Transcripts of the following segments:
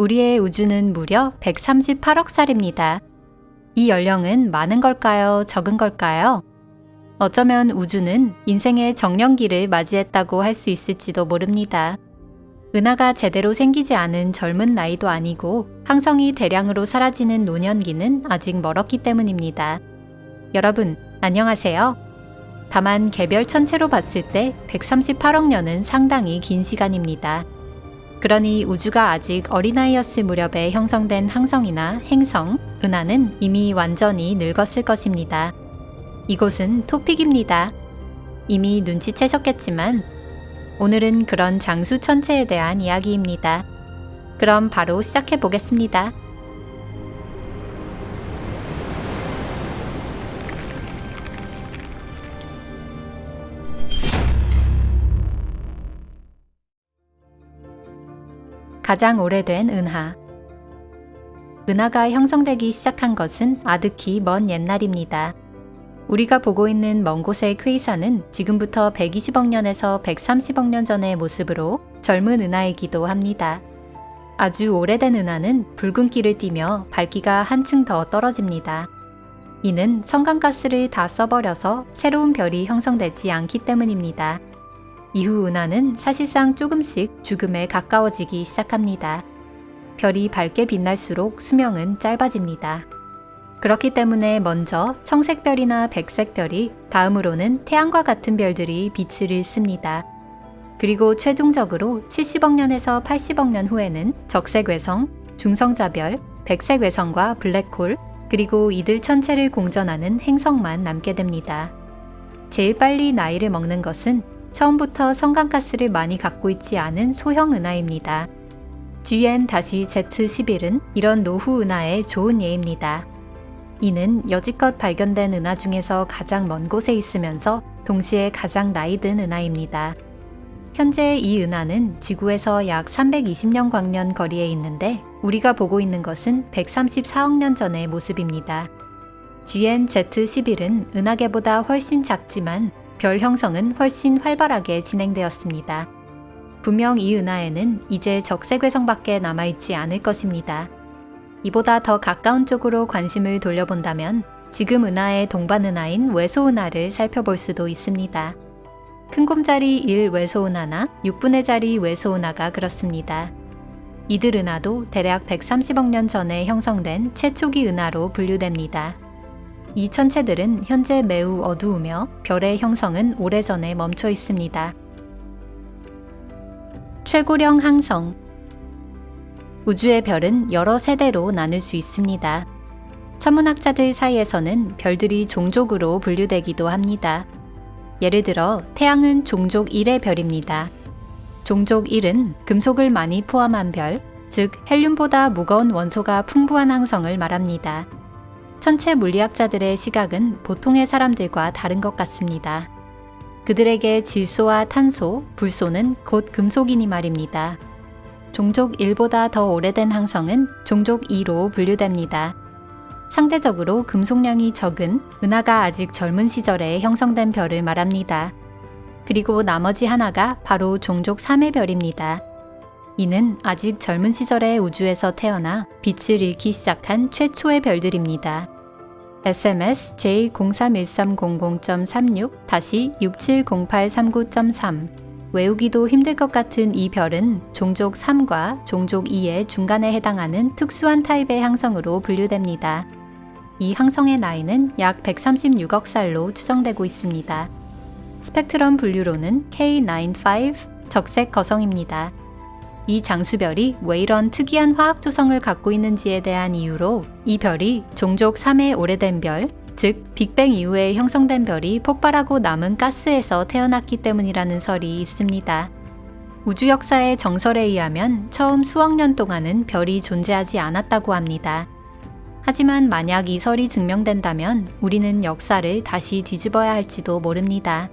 우리의 우주는 무려 138억 살입니다. 이 연령은 많은 걸까요? 적은 걸까요? 어쩌면 우주는 인생의 정령기를 맞이했다고 할 수 있을지도 모릅니다. 은하가 제대로 생기지 않은 젊은 나이도 아니고 항성이 대량으로 사라지는 노년기는 아직 멀었기 때문입니다. 여러분, 안녕하세요. 다만 개별 천체로 봤을 때 138억 년은 상당히 긴 시간입니다. 그러니 우주가 아직 어린아이였을 무렵에 형성된 항성이나 행성, 은하는 이미 완전히 늙었을 것입니다. 이곳은 토픽입니다. 이미 눈치채셨겠지만 오늘은 그런 장수 천체에 대한 이야기입니다. 그럼 바로 시작해 보겠습니다. 가장 오래된 은하. 은하가 형성되기 시작한 것은 아득히 먼 옛날입니다. 우리가 보고 있는 먼 곳의 퀘이사는 지금부터 120억 년에서 130억 년 전의 모습으로 젊은 은하이기도 합니다. 아주 오래된 은하는 붉은기를 띠며 밝기가 한층 더 떨어집니다. 이는 성간가스를 다 써버려서 새로운 별이 형성되지 않기 때문입니다. 이후 은하는 사실상 조금씩 죽음에 가까워지기 시작합니다. 별이 밝게 빛날수록 수명은 짧아집니다. 그렇기 때문에 먼저 청색별이나 백색별이 다음으로는 태양과 같은 별들이 빛을 잃습니다. 그리고 최종적으로 70억 년에서 80억 년 후에는 적색외성, 중성자별, 백색외성과 블랙홀, 그리고 이들 천체를 공전하는 행성만 남게 됩니다. 제일 빨리 나이를 먹는 것은 처음부터 성간가스를 많이 갖고 있지 않은 소형 은하입니다. GN-Z11은 이런 노후 은하의 좋은 예입니다. 이는 여지껏 발견된 은하 중에서 가장 먼 곳에 있으면서 동시에 가장 나이든 은하입니다. 현재 이 은하는 지구에서 약 320년 광년 거리에 있는데 우리가 보고 있는 것은 134억 년 전의 모습입니다. GN-Z11은 은하계보다 훨씬 작지만 별 형성은 훨씬 활발하게 진행되었습니다. 분명 이 은하에는 이제 적색외성밖에 남아있지 않을 것입니다. 이보다 더 가까운 쪽으로 관심을 돌려본다면 지금 은하의 동반 은하인 외소 은하를 살펴볼 수도 있습니다. 큰 곰자리 1 외소 은하나 6분의 자리 외소 은하가 그렇습니다. 이들 은하도 대략 130억 년 전에 형성된 최초기 은하로 분류됩니다. 이 천체들은 현재 매우 어두우며 별의 형성은 오래전에 멈춰 있습니다. 최고령 항성 우주의 별은 여러 세대로 나눌 수 있습니다. 천문학자들 사이에서는 별들이 종족으로 분류되기도 합니다. 예를 들어 태양은 종족 1의 별입니다. 종족 1은 금속을 많이 포함한 별, 즉 헬륨보다 무거운 원소가 풍부한 항성을 말합니다. 천체 물리학자들의 시각은 보통의 사람들과 다른 것 같습니다. 그들에게 질소와 탄소, 불소는 곧 금속이니 말입니다. 종족 1보다 더 오래된 항성은 종족 2로 분류됩니다. 상대적으로 금속량이 적은 은하가 아직 젊은 시절에 형성된 별을 말합니다. 그리고 나머지 하나가 바로 종족 3의 별입니다. 이는 아직 젊은 시절의 우주에서 태어나 빛을 잃기 시작한 최초의 별들입니다. SMS J031300.36-670839.3 외우기도 힘들 것 같은 이 별은 종족 3과 종족 2의 중간에 해당하는 특수한 타입의 항성으로 분류됩니다. 이 항성의 나이는 약 136억 살로 추정되고 있습니다. 스펙트럼 분류로는 K95 적색 거성입니다. 이 장수별이 왜 이런 특이한 화학 조성을 갖고 있는지에 대한 이유로 이 별이 종족 3의 오래된 별, 즉 빅뱅 이후에 형성된 별이 폭발하고 남은 가스에서 태어났기 때문이라는 설이 있습니다. 우주 역사의 정설에 의하면 처음 수억 년 동안은 별이 존재하지 않았다고 합니다. 하지만 만약 이 설이 증명된다면 우리는 역사를 다시 뒤집어야 할지도 모릅니다.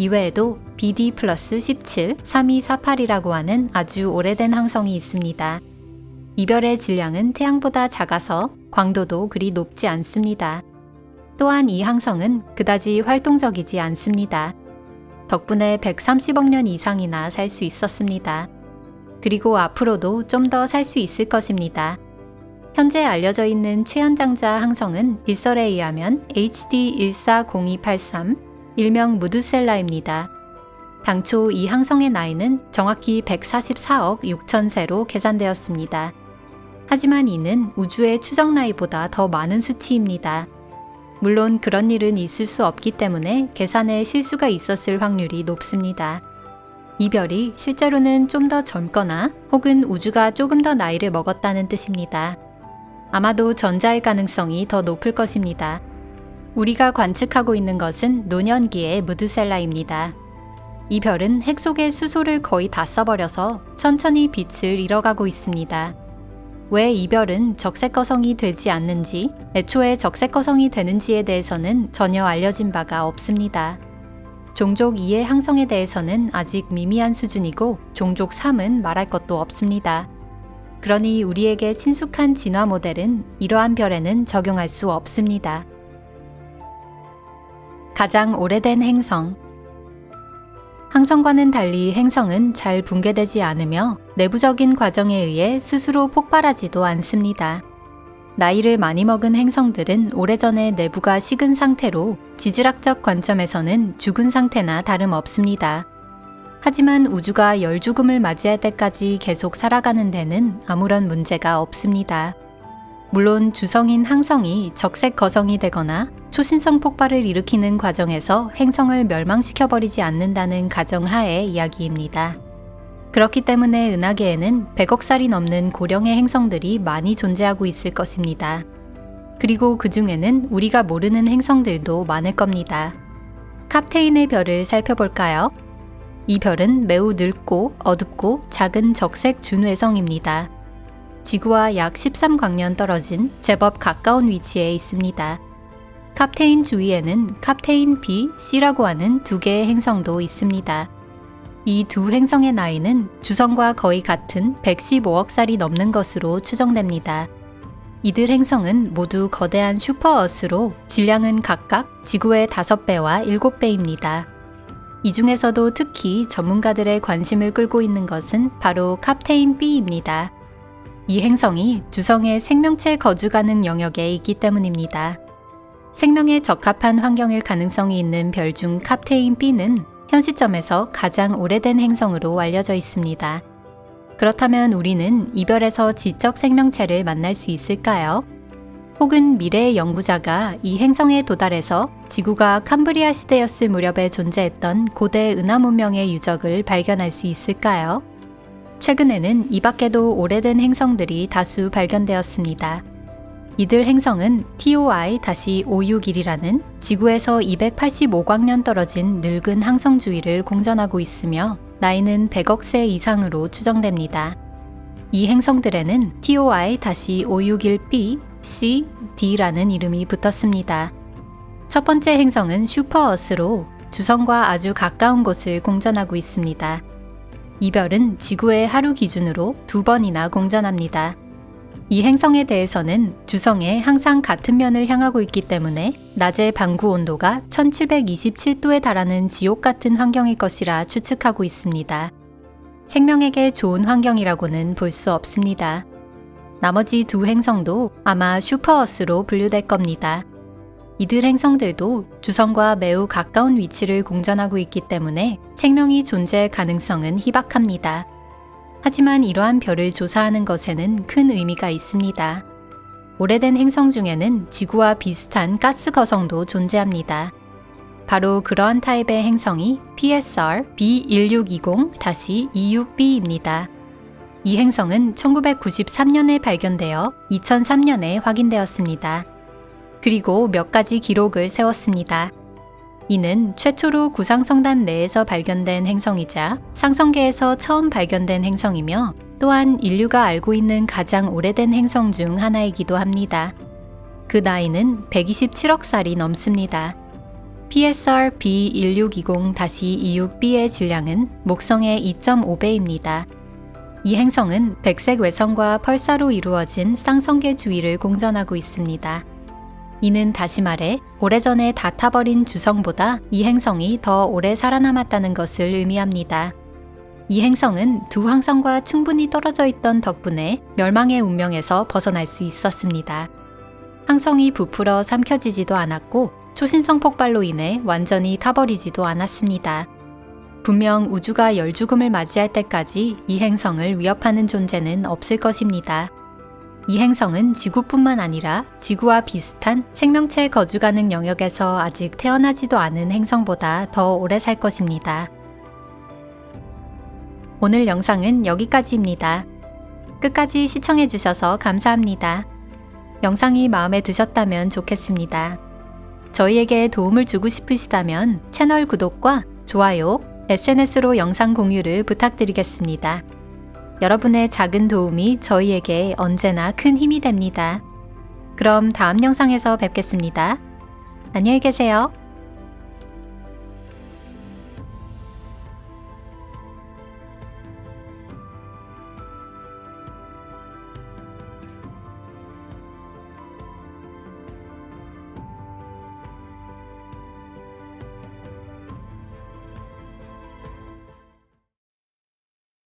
이외에도 BD 플러스 17 3248이라고 하는 아주 오래된 항성이 있습니다. 이별의 질량은 태양보다 작아서 광도도 그리 높지 않습니다. 또한 이 항성은 그다지 활동적이지 않습니다. 덕분에 130억 년 이상이나 살 수 있었습니다. 그리고 앞으로도 좀 더 살 수 있을 것입니다. 현재 알려져 있는 최연장자 항성은 일설에 의하면 HD 140283, 일명 무드셀라입니다. 당초 이 항성의 나이는 정확히 144억 6천세로 계산되었습니다. 하지만 이는 우주의 추정 나이보다 더 많은 수치입니다. 물론 그런 일은 있을 수 없기 때문에 계산에 실수가 있었을 확률이 높습니다. 이 별이 실제로는 좀 더 젊거나 혹은 우주가 조금 더 나이를 먹었다는 뜻입니다. 아마도 전자일 가능성이 더 높을 것입니다. 우리가 관측하고 있는 것은 노년기의 무드셀라입니다. 이 별은 핵 속의 수소를 거의 다 써버려서 천천히 빛을 잃어가고 있습니다. 왜 이 별은 적색거성이 되지 않는지, 애초에 적색거성이 되는지에 대해서는 전혀 알려진 바가 없습니다. 종족 2의 항성에 대해서는 아직 미미한 수준이고 종족 3은 말할 것도 없습니다. 그러니 우리에게 친숙한 진화 모델은 이러한 별에는 적용할 수 없습니다. 가장 오래된 행성 항성과는 달리 행성은 잘 붕괴되지 않으며 내부적인 과정에 의해 스스로 폭발하지도 않습니다. 나이를 많이 먹은 행성들은 오래전에 내부가 식은 상태로 지질학적 관점에서는 죽은 상태나 다름없습니다. 하지만 우주가 열 죽음을 맞이할 때까지 계속 살아가는 데는 아무런 문제가 없습니다. 물론 주성인 항성이 적색 거성이 되거나 초신성 폭발을 일으키는 과정에서 행성을 멸망시켜버리지 않는다는 가정하에 이야기입니다. 그렇기 때문에 은하계에는 100억 살이 넘는 고령의 행성들이 많이 존재하고 있을 것입니다. 그리고 그 중에는 우리가 모르는 행성들도 많을 겁니다. 캅테인의 별을 살펴볼까요? 이 별은 매우 늙고 어둡고 작은 적색 준외성입니다. 지구와 약 13광년 떨어진 제법 가까운 위치에 있습니다. 캅테인 주위에는 캅테인 B, C라고 하는 두 개의 행성도 있습니다. 이 두 행성의 나이는 주성과 거의 같은 115억 살이 넘는 것으로 추정됩니다. 이들 행성은 모두 거대한 슈퍼어스로 질량은 각각 지구의 5배와 7배입니다. 이 중에서도 특히 전문가들의 관심을 끌고 있는 것은 바로 캅테인 B입니다. 이 행성이 주성의 생명체 거주 가능 영역에 있기 때문입니다. 생명에 적합한 환경일 가능성이 있는 별 중 캅테인 B는 현 시점에서 가장 오래된 행성으로 알려져 있습니다. 그렇다면 우리는 이 별에서 지적 생명체를 만날 수 있을까요? 혹은 미래의 연구자가 이 행성에 도달해서 지구가 캄브리아 시대였을 무렵에 존재했던 고대 은하 문명의 유적을 발견할 수 있을까요? 최근에는 이 밖에도 오래된 행성들이 다수 발견되었습니다. 이들 행성은 TOI-561이라는 지구에서 285광년 떨어진 늙은 항성 주위를 공전하고 있으며 나이는 100억 세 이상으로 추정됩니다. 이 행성들에는 TOI-561b, C, D라는 이름이 붙었습니다. 첫 번째 행성은 슈퍼어스로 주성과 아주 가까운 곳을 공전하고 있습니다. 이 별은 지구의 하루 기준으로 두 번이나 공전합니다. 이 행성에 대해서는 주성에 항상 같은 면을 향하고 있기 때문에 낮의 방구 온도가 1727도에 달하는 지옥 같은 환경일 것이라 추측하고 있습니다. 생명에게 좋은 환경이라고는 볼 수 없습니다. 나머지 두 행성도 아마 슈퍼어스로 분류될 겁니다. 이들 행성들도 주성과 매우 가까운 위치를 공전하고 있기 때문에 생명이 존재할 가능성은 희박합니다. 하지만 이러한 별을 조사하는 것에는 큰 의미가 있습니다. 오래된 행성 중에는 지구와 비슷한 가스 거성도 존재합니다. 바로 그러한 타입의 행성이 PSR B1620-26b입니다. 이 행성은 1993년에 발견되어 2003년에 확인되었습니다. 그리고 몇 가지 기록을 세웠습니다. 이는 최초로 구상성단 내에서 발견된 행성이자 상성계에서 처음 발견된 행성이며 또한 인류가 알고 있는 가장 오래된 행성 중 하나이기도 합니다. 그 나이는 127억 살이 넘습니다. PSR B1620-26b의 질량은 목성의 2.5배입니다. 이 행성은 백색 외성과 펄사로 이루어진 쌍성계 주위를 공전하고 있습니다. 이는 다시 말해 오래전에 다 타버린 주성보다 이 행성이 더 오래 살아남았다는 것을 의미합니다. 이 행성은 두 항성과 충분히 떨어져 있던 덕분에 멸망의 운명에서 벗어날 수 있었습니다. 항성이 부풀어 삼켜지지도 않았고 초신성 폭발로 인해 완전히 타버리지도 않았습니다. 분명 우주가 열죽음을 맞이할 때까지 이 행성을 위협하는 존재는 없을 것입니다. 이 행성은 지구뿐만 아니라 지구와 비슷한 생명체 거주 가능 영역에서 아직 태어나지도 않은 행성보다 더 오래 살 것입니다. 오늘 영상은 여기까지입니다. 끝까지 시청해주셔서 감사합니다. 영상이 마음에 드셨다면 좋겠습니다. 저희에게 도움을 주고 싶으시다면 채널 구독과 좋아요, SNS로 영상 공유를 부탁드리겠습니다. 여러분의 작은 도움이 저희에게 언제나 큰 힘이 됩니다. 그럼 다음 영상에서 뵙겠습니다. 안녕히 계세요.